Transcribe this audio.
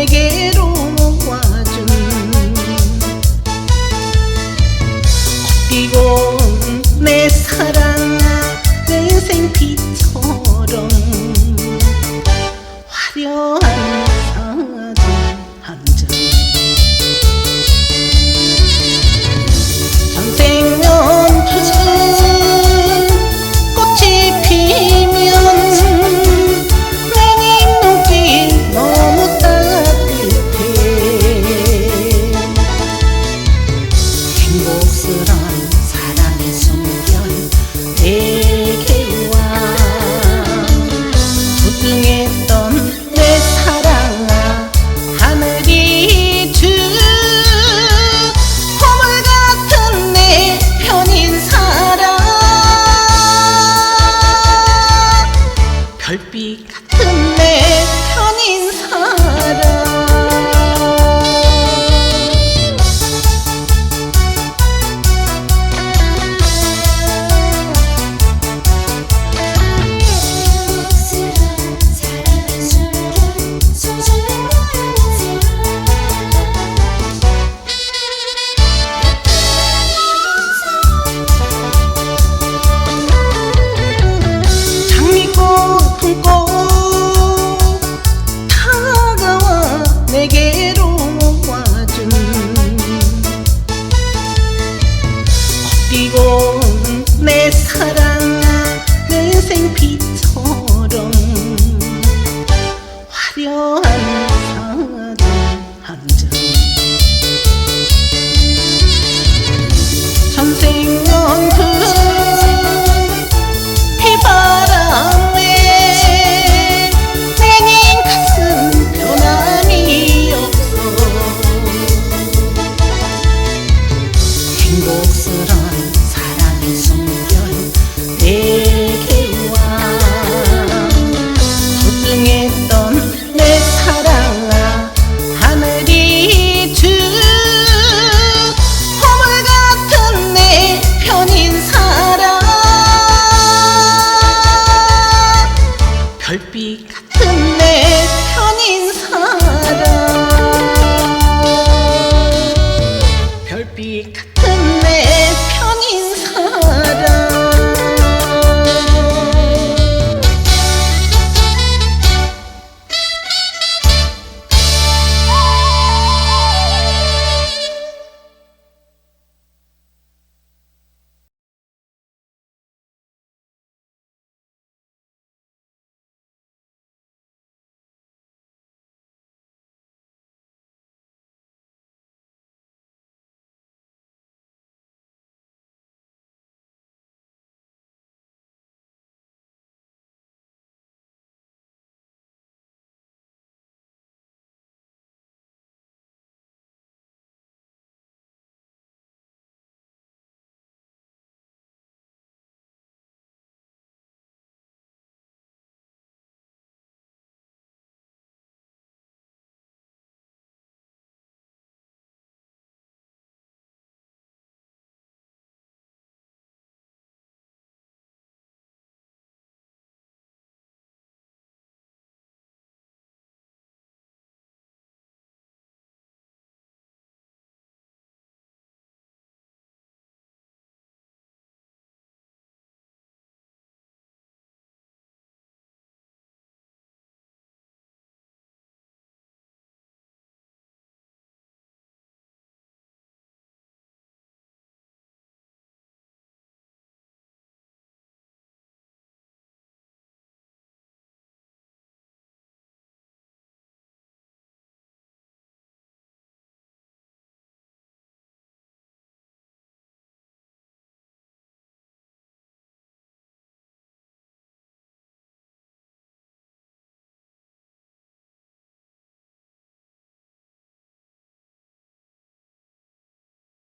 내게로 와준 꽃피고 내 사랑 내 생피 같은 내 편인 사람. 뛰고 내 사랑하는 생피처럼 화려한 사도 한잔